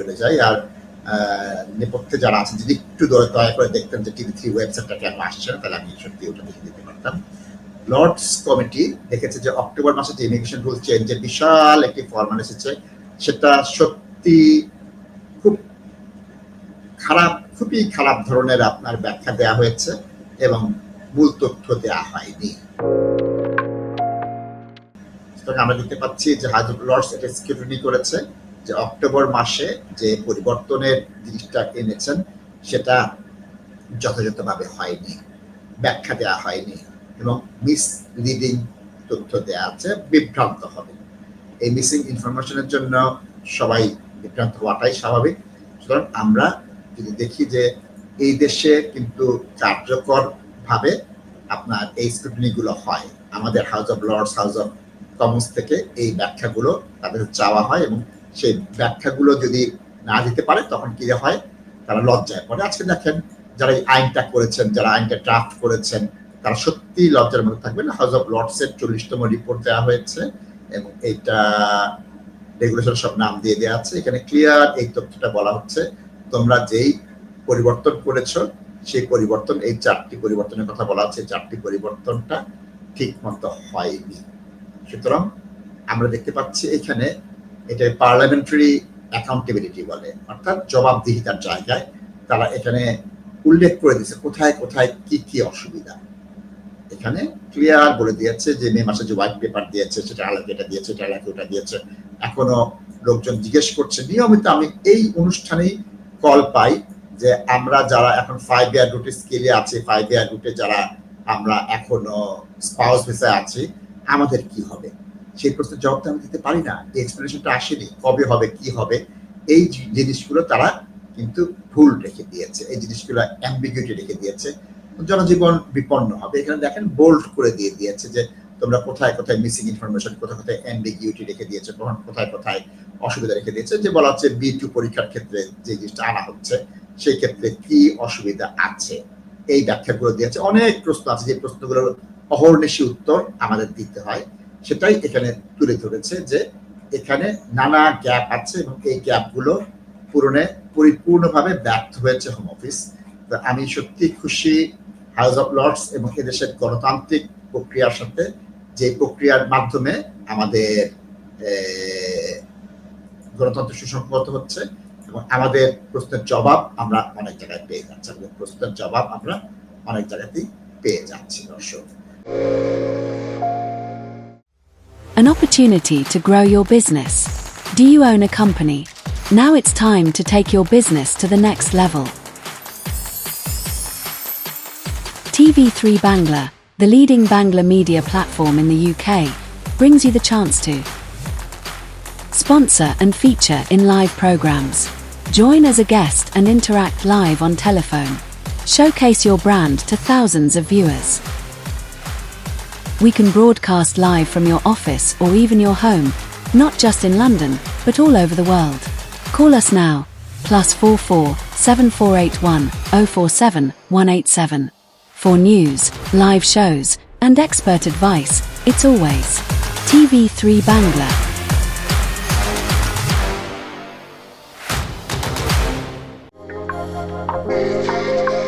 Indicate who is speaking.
Speaker 1: চলে যাই আর নেপথ্যে যারা আছেন যদি একটু দয়া দয়া করে দেখতেন যে টিভি থ্রি ওয়েবসাইটটা কেন আসছে না, তাহলে আমি সত্যি ওটা দেখে দিতে পারতাম। লর্ডস কমিটি দেখেছে যে অক্টোবর মাসে যে ইমিগ্রেশন রুল চেঞ্জের বিশাল একটি ফরমান এসেছে সেটা সত্যি খুব খারাপ খুবই খারাপ ধরনের আপনার ব্যাখ্যা দেওয়া হয়েছে এবং মূল তথ্য দেওয়া হয়নি। আমরা দেখতে পাচ্ছি যে হাউস লর্ডস এটা স্ক্রুটিনি করেছে। যে অক্টোবর মাসে যে পরিবর্তনের জিনিসটা এনেছেন, সেটা যথাযথভাবে হয়নি, ব্যাখ্যা দেওয়া হয়নি এবং মিসলিডিং তথ্য দেওয়া আছে, বিভ্রান্ত হবে। এই মিসিং ইনফরমেশনের জন্য সবাই বিভ্রান্ত হওয়াটাই স্বাভাবিক। সুতরাং আমরা যদি দেখি যে এই দেশে কিন্তু কার্যকর ভাবে আপনার এই স্ক্রুটিনি গুলো হয়, আমাদের house of lords house of commons থেকে এই ব্যাখ্যাগুলো তাদের চাওয়া হয় এবং সেই ব্যাখ্যাগুলো যদি না দিতে পারে, তখন কি হয়? তারা লজ্জায় পড়ে। আজকে দেখেন, যারা এই আইনটা করেছেন, যারা আইনটা ড্রাফট করেছেন, তারা সত্যি লজ্জার মধ্যে থাকবেন। হাউস অফ লর্ডস এর চল্লিশতম রিপোর্ট দেওয়া হয়েছে এবং এইটা রেগুলেশন সব নাম দিয়ে দেওয়া আছে। এখানে ক্লিয়ার এই তথ্যটা বলা হচ্ছে, তোমরা যেই পরিবর্তন করেছ, সেই পরিবর্তন, এই চারটি পরিবর্তনের কথা বলা এই চারটি পরিবর্তনটা ঠিক মতো হয়নি। সুতরাং আমরা দেখতে পাচ্ছি এখানে এটা পার্লামেন্টারি অ্যাকাউন্টেবিলিটি বলে, অর্থাৎ জবাবদিহিতার জায়গায় তারা এখানে উল্লেখ করে দিয়েছে, কোথায় কোথায় কি কি অসুবিধা। এখানে ক্লিয়ার বলে দিয়েছে যে মে মাসে যে হোয়াইট পেপার দিয়েছে, সেটা আলাদা এটা দিয়েছে এটা আলাদা ওটা দিয়েছে। এখনও লোকজন জিজ্ঞেস করছে। নিয়মিত আমি এই অনুষ্ঠানেই কল পাই যে আমরা যারা এখন ফাইভ ইয়ার রুটে স্কেলে আছি ফাইভ ইয়ার রুটে যারা আমরা এখনও স্পাউস ভিসায় আছি, আমাদের কি হবে? সেই প্রশ্নের জবাব তো আমি দিতে পারি না। এই এক্সপ্লেনেশনটা আসেনি, কবে হবে, কি হবে, এই জিনিসগুলো তারা কিন্তু ভুল রেখে দিয়েছে। এই জিনিসগুলো অ্যাম্বিগুইটি রেখে দিয়েছে। জনজীবন বিপন্ন হবে। এখানে দেখেন বোল্ড করে দিয়ে দিয়েছে যে তোমরা কোথায় কোথায় মিসিং ইনফরমেশন কোথায় কোথায় অ্যাম্বিগিউটি রেখে দিয়েছে, কখন কোথায় কোথায় অসুবিধা রেখে দিয়েছে। যে বলা হচ্ছে বি টু পরীক্ষার ক্ষেত্রে যে জিনিসটা আনা হচ্ছে, সেই ক্ষেত্রে কি অসুবিধা আছে? এই ব্যাখ্যাগুলো দিয়েছে। অনেক প্রশ্ন আছে। যে প্রশ্নগুলোর অহর্নিশি উত্তর আমাদের দিতে হয়। সেটাই এখানে তুলে ধরেছে যে এখানে নানা গ্যাপ আছে এবং এই গ্যাপগুলো পূরণে পরিপূর্ণভাবে ব্যর্থ হয়েছে হোম অফিস তো আমি সত্যি খুশি হাউস অফ লর্ডস এবং এদেশের গণতান্ত্রিক প্রক্রিয়ার সাথে যে প্রক্রিয়ার মাধ্যমে আমাদের গণতন্ত্র সুসংগত হচ্ছে এবং আমাদের প্রশ্নের জবাব আমরা অনেক জায়গায় পেয়ে যাচ্ছি। আমাদের প্রশ্নের জবাব আমরা অনেক জায়গাতেই পেয়ে যাচ্ছি, দর্শক।
Speaker 2: An opportunity to grow your business. Do you own a company? Now it's time to take your business to the next level. TV3 Bangla, the leading Bangla media platform in the UK, brings you the chance to sponsor and feature in live programs. Join as a guest and interact live on telephone. Showcase your brand to thousands of viewers we can broadcast live from your office or even your home, not just in London, but all over the world. Call us now, plus 44 7481 047 187. For news, live shows, and expert advice, it's always TV3 Bangla. Thank you.